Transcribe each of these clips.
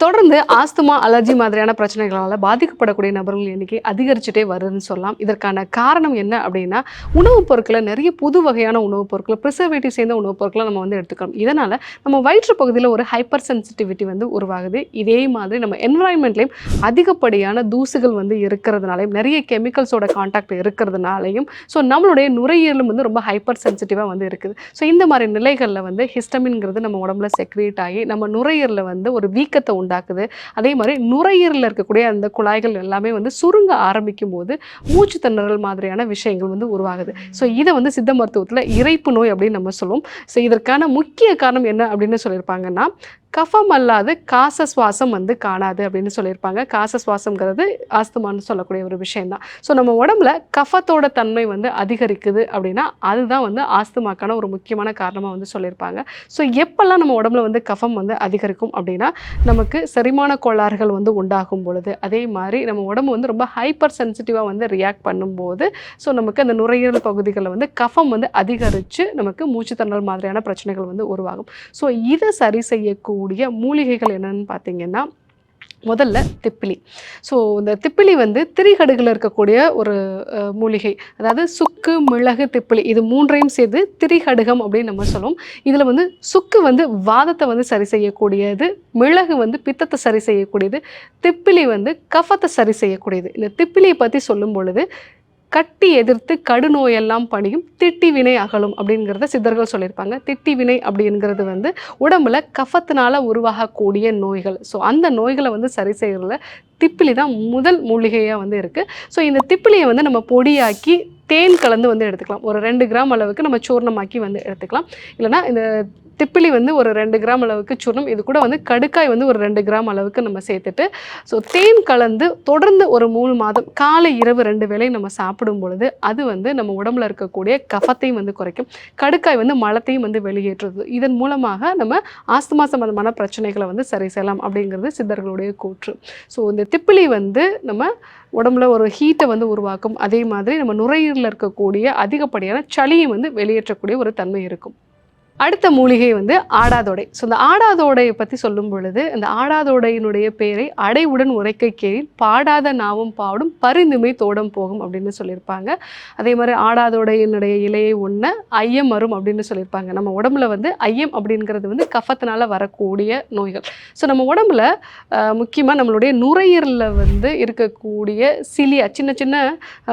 தொடர்ந்து asthma allergy மாதிரியான பிரச்சனைகளால் பாதிக்கப்படக்கூடிய நபர்கள் எண்ணிக்கை அதிகரிச்சுட்டே வருதுன்னு சொல்லலாம். இதற்கான காரணம் என்ன அப்படின்னா உணவுப் பொருட்களை நிறைய புது வகையான உணவுப் பொருட்களை ப்ரிசர்வேட்டிவ் சேர்ந்த உணவுப் பொருட்களை நம்ம வந்து எடுத்துக்கணும். இதனால் நம்ம வயிற்று பகுதியில் ஒரு ஹைப்பர் சென்சிட்டிவிட்டி வந்து உருவாகுது. இதே மாதிரி நம்ம என்வரான்மெண்ட்லேயும் அதிகப்படியான தூசுகள் வந்து இருக்கிறதுனாலையும் நிறைய கெமிக்கல்ஸோட காண்டாக்ட் இருக்கிறதுனாலையும் ஸோ நம்மளுடைய நுரையீரலும் வந்து ரொம்ப ஹைப்பர் சென்சிட்டிவாக வந்து இருக்குது. ஸோ இந்த மாதிரி நிலைகளில் வந்து ஹிஸ்டமின்ங்கிறது நம்ம உடம்புல செக்ரேட் ஆகி நம்ம நுரையீரலில் வந்து ஒரு வீக்கத்தை உண்டு உண்டாக்குது. அதே மாதிரி நுரையீரலில் இருக்கக்கூடிய அந்த குழாய்கள் எல்லாமே வந்து சுருங்க ஆரம்பிக்கும் போது மூச்சு திணறல் மாதிரியான விஷயங்கள் வந்து உருவாகுது. ஸோ இதை வந்து சித்த மருத்துவத்தில் இறைப்பு நோய் அப்படின்னு நம்ம சொல்லுவோம். ஸோ இதற்கான முக்கிய காரணம் என்ன அப்படின்னு சொல்லியிருப்பாங்கன்னா கஃபம் அல்லாது காச சுவாசம் வந்து காணாது அப்படின்னு சொல்லியிருப்பாங்க. காச சுவாசம்ங்கிறது ஆஸ்துமான்னு சொல்லக்கூடிய ஒரு விஷயந்தான் ஸோ நம்ம உடம்புல கஃபத்தோட தன்மை வந்து அதிகரிக்குது அப்படின்னா அதுதான் வந்து ஆஸ்துமாக்கான ஒரு முக்கியமான காரணமாக வந்து சொல்லியிருப்பாங்க. ஸோ எப்பெல்லாம் நம்ம உடம்புல வந்து கஃபம் வந்து அதிகரிக்கும் அப்படின்னா நமக்கு செரிமான கோளாறுகள் வந்து உண்டாகும் பொழுது அதே மாதிரி நம்ம உடம்பு வந்து ரொம்ப ஹைப்பர் சென்சிட்டிவாக வந்து ரியாக்ட் பண்ணும்போது ஸோ நமக்கு அந்த நுரையீரல் பகுதிகளில் வந்து கஃபம் வந்து அதிகரித்து நமக்கு மூச்சுத்திணறல் மாதிரியான பிரச்சனைகள் வந்து உருவாகும். ஸோ இதை சரி செய்யக்கூடிய மூலிகைகள் என்னன்னு பார்த்தீங்கன்னா முதல்ல திப்பிலி. ஸோ இந்த திப்பிலி வந்து திரிகடுகில் இருக்கக்கூடிய ஒரு மூலிகை. அதாவது சுக்கு மிளகு திப்பிலி இது மூன்றையும் சேர்த்து திரிகடுகம் அப்படின்னு நம்ம சொல்லுவோம். இதில் வந்து சுக்கு வந்து வாதத்தை வந்து சரி செய்யக்கூடியது மிளகு வந்து பித்தத்தை சரி செய்யக்கூடியது திப்பிலி வந்து கஃபத்தை சரி செய்யக்கூடியது. இந்த திப்பிலியை பற்றி சொல்லும் பொழுது கட்டி எதிர்த்து கடுநோயெல்லாம் பணியும் திட்டி வினை அகலும் அப்படிங்கிறத சித்தர்கள் சொல்லியிருப்பாங்க. திட்டி வினை அப்படிங்கிறது வந்து உடம்புல கஃபத்தினால உருவாகக்கூடிய நோய்கள். ஸோ அந்த நோய்களை வந்து சரி செய்கிறதுல திப்பிலி தான் முதல் மூலிகையாக வந்து இருக்குது ஸோ இந்த திப்பிலியை வந்து நம்ம பொடியாக்கி தேன் கலந்து வந்து எடுத்துக்கலாம். ஒரு ரெண்டு கிராம் அளவுக்கு நம்ம சூர்ணமாக்கி வந்து எடுத்துக்கலாம். இல்லைனா இந்த திப்பிலி வந்து ஒரு ரெண்டு கிராம் அளவுக்கு சூர்ணம். இது கூட வந்து கடுக்காய் வந்து ஒரு ரெண்டு கிராம் அளவுக்கு நம்ம சேர்த்துட்டு ஸோ தேன் கலந்து தொடர்ந்து ஒரு மூணு மாதம் காலை இரவு ரெண்டு வேலையும் நம்ம சாப்பிடும் பொழுது அது வந்து நம்ம உடம்புல இருக்கக்கூடிய கஃபத்தையும் வந்து குறைக்கும். கடுக்காய் வந்து மலத்தையும் வந்து வெளியேற்றுறது இதன் மூலமாக நம்ம ஆஸ்துமா சம்பந்தமான பிரச்சனைகளை வந்து சரி செய்யலாம் அப்படிங்கிறது சித்தர்களுடைய கூற்று. ஸோ இந்த திப்பிலி வந்து நம்ம உடம்புல ஒரு ஹீட்டை வந்து உருவாக்கும். அதே மாதிரி நம்ம நுரையீரலில் இருக்கக்கூடிய அதிகப்படியான சளியை வந்து வெளியேற்றக்கூடிய ஒரு தன்மை இருக்கும். அடுத்த மூலிகை வந்து ஆடாதோடை. ஸோ இந்த ஆடாதோடையை பற்றி சொல்லும் பொழுது அந்த ஆடாதோடையினுடைய பேரை அடைவுடன் உரைக்க கேள் பாடாத நாவும் பாடும் பரிந்துமை தோடம் போகும் அப்படின்னு சொல்லியிருப்பாங்க. அதே மாதிரி ஆடாதோடையினுடைய இலையை ஒன்று ஐயம் வரும் அப்படின்னு சொல்லியிருப்பாங்க. நம்ம உடம்புல வந்து ஐயம் அப்படிங்கிறது வந்து கஃபத்தினால வரக்கூடிய நோய்கள். ஸோ நம்ம உடம்புல முக்கியமாக நம்மளுடைய நுரையீரலில் வந்து இருக்கக்கூடிய சிலியா சின்ன சின்ன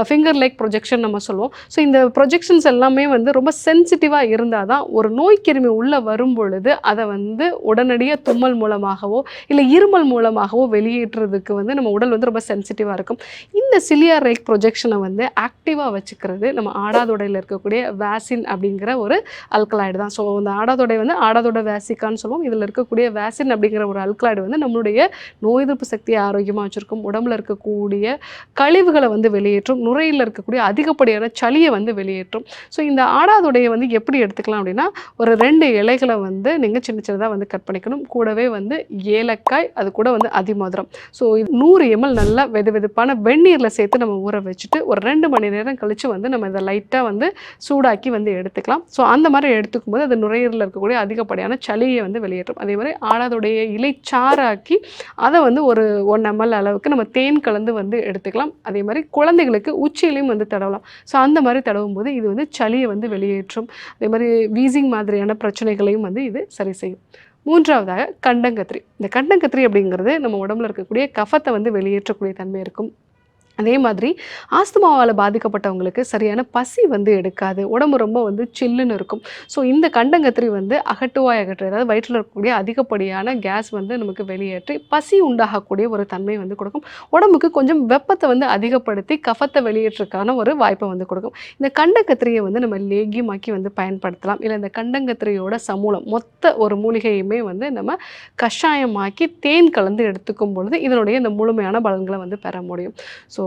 ஃபிங்கர் லைக் ப்ரொஜெக்ஷன் நம்ம சொல்லுவோம். ஸோ இந்த ப்ரொஜெக்ஷன்ஸ் எல்லாமே வந்து ரொம்ப சென்சிட்டிவாக இருந்தால் தான் ஒரு நோய் நோய்க்கிருமி உள்ளே வரும் பொழுது அதை வந்து உடனடியாக தும்மல் மூலமாகவோ இல்லை இருமல் மூலமாகவோ வெளியேற்றுறதுக்கு வந்து நம்ம உடல் வந்து ரொம்ப சென்சிட்டிவாக இருக்கும். இந்த சிலியார் லைக் ப்ரொஜெக்ஷனை வந்து ஆக்டிவாக வச்சுக்கிறது நம்ம ஆடாதொடையில் இருக்கக்கூடிய வேசின் அப்படிங்கிற ஒரு அல்கலாய்டு தான். ஸோ அந்த ஆடாதொடை வந்து ஆடாதொடை வேசிக்கான்னு சொல்லுவோம். இதில் இருக்கக்கூடிய வேசின் அப்படிங்கிற ஒரு அல்கலாய்டு வந்து நம்மளுடைய நோய் எதிர்ப்பு சக்தியை ஆரோக்கியமாக வச்சுருக்கும். உடம்புல இருக்கக்கூடிய கழிவுகளை வந்து வெளியேற்றும். நுரையில் இருக்கக்கூடிய அதிகப்படியான சளியை வந்து வெளியேற்றும். ஸோ இந்த ஆடாதொடையை வந்து எப்படி எடுத்துக்கலாம் அப்படின்னா ஒரு ரெண்டு இலைகளை வந்து நீங்கள் சின்ன சின்னதாக வந்து கட் பண்ணிக்கணும். கூடவே வந்து ஏலக்காய் அது கூட வந்து அதிமதுரம். ஸோ இது நூறு எம்எல் நல்லா வெது வெதுப்பான வெந்நீரில் சேர்த்து நம்ம ஊற வச்சுட்டு ஒரு ரெண்டு மணி நேரம் கழித்து வந்து நம்ம இதை லைட்டாக வந்து சூடாக்கி வந்து எடுத்துக்கலாம். ஸோ அந்த மாதிரி எடுத்துக்கும் போது அது நுரையீரலில் இருக்கக்கூடிய அதிகப்படியான சளியை வந்து வெளியேற்றும். அதே மாதிரி ஆடாதோடைய இலை சாறாக்கி அதை வந்து ஒரு ஒன் எம்எல் அளவுக்கு நம்ம தேன் கலந்து வந்து எடுத்துக்கலாம். அதே மாதிரி குழந்தைகளுக்கு உச்சியிலையும் வந்து தடவலாம். ஸோ அந்த மாதிரி தடவும் போது இது வந்து சளியை வந்து வெளியேற்றும். அதே மாதிரி வீசிங் மாதிரியான பிரச்சனைகளையும் வந்து இது சரி செய்யும். மூன்றாவதாக கண்டங்கத்திரி. இந்த கண்டங்கத்திரி அப்படிங்கிறது நம்ம உடம்புல இருக்கக்கூடிய கஃபத்தை வந்து வெளியேற்றக்கூடிய தன்மை இருக்கும். அதே மாதிரி ஆஸ்துமாவால் பாதிக்கப்பட்டவங்களுக்கு சரியான பசி வந்து எடுக்காது. உடம்பு ரொம்ப வந்து சில்லுன்னு இருக்கும். ஸோ இந்த கண்டங்கத்திரி வந்து அகட்டுவாய் அகற்று. அதாவது வயிற்றில் இருக்கக்கூடிய அதிகப்படியான கேஸ் வந்து நமக்கு வெளியேற்றி பசி உண்டாகக்கூடிய ஒரு தன்மை வந்து கொடுக்கும். உடம்புக்கு கொஞ்சம் வெப்பத்தை வந்து அதிகப்படுத்தி கஃபத்தை வெளியேற்றுக்கான ஒரு வாய்ப்பை வந்து கொடுக்கும். இந்த கண்டங்கத்திரியை வந்து நம்ம லேகியமாக்கி வந்து பயன்படுத்தலாம். இல்லை இந்த கண்டங்கத்திரியோட சமூலம் மொத்த ஒரு மூலிகையுமே வந்து நம்ம கஷாயமாக்கி தேன் கலந்து எடுத்துக்கும் பொழுது இதனுடைய இந்த முழுமையான பலன்களை வந்து பெற முடியும். ஸோ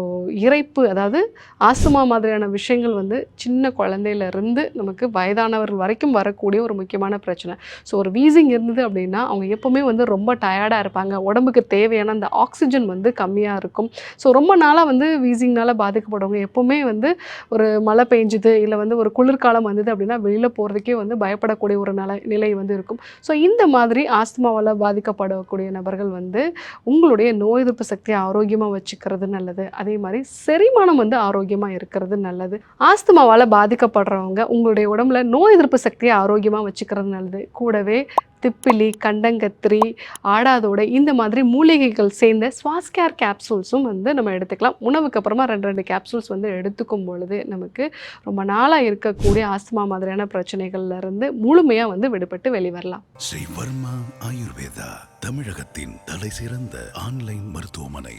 இறைப்பு அதாவது ஆஸ்துமா மாதிரியான விஷயங்கள் வந்து சின்ன குழந்தையிலேருந்து நமக்கு வயதானவர்கள் வரைக்கும் வரக்கூடிய ஒரு முக்கியமான பிரச்சனை. ஸோ ஒரு வீசிங் இருந்தது அப்படின்னா அவங்க எப்போவுமே வந்து ரொம்ப டயர்டாக இருப்பாங்க. உடம்புக்கு தேவையான அந்த ஆக்சிஜன் வந்து கம்மியாக இருக்கும். ஸோ ரொம்ப நாளாக வந்து வீசிங்னால பாதிக்கப்படுறவங்க எப்போவுமே வந்து ஒரு மழை பெஞ்சுது இல்லை வந்து ஒரு குளிர்காலம் வந்தது அப்படின்னா வெளியில் போகிறதுக்கே வந்து பயப்படக்கூடிய ஒரு நிலை நிலை வந்து இருக்கும். ஸோ இந்த மாதிரி ஆஸ்துமாவால் பாதிக்கப்படக்கூடிய நபர்கள் வந்து உங்களுடைய நோய் எதிர்ப்பு சக்தியை ஆரோக்கியமாக வச்சுக்கிறது நல்லது. அதே மாதிரி செரிமானம் வந்து ஆரோக்கியமாக இருக்கிறது நல்லது. ஆஸ்துமாவால் பாதிக்கப்படுறவங்க உங்களுடைய உடம்புல நோய் எதிர்ப்பு சக்தியை ஆரோக்கியமாக வச்சுக்கிறது நல்லது. கூடவே திப்பிலி கண்டங்கத்திரி ஆடாதோடை இந்த மாதிரி மூலிகைகள் சேர்ந்த ஸ்வாஸ்கேர் கேப்சூல்ஸும் வந்து நம்ம எடுத்துக்கலாம். உணவுக்கு அப்புறமா ரெண்டு ரெண்டு கேப்சூல்ஸ் வந்து எடுத்துக்கும் பொழுது நமக்கு ரொம்ப நாளாக இருக்கக்கூடிய ஆஸ்துமா மாதிரியான பிரச்சனைகள்ல இருந்து முழுமையாக வந்து விடுபட்டு வெளிவரலாம். ஸ்ரீ வர்மா ஆயுர்வேதா தமிழகத்தின் தலை சிறந்த ஆன்லைன் மருத்துவமனை.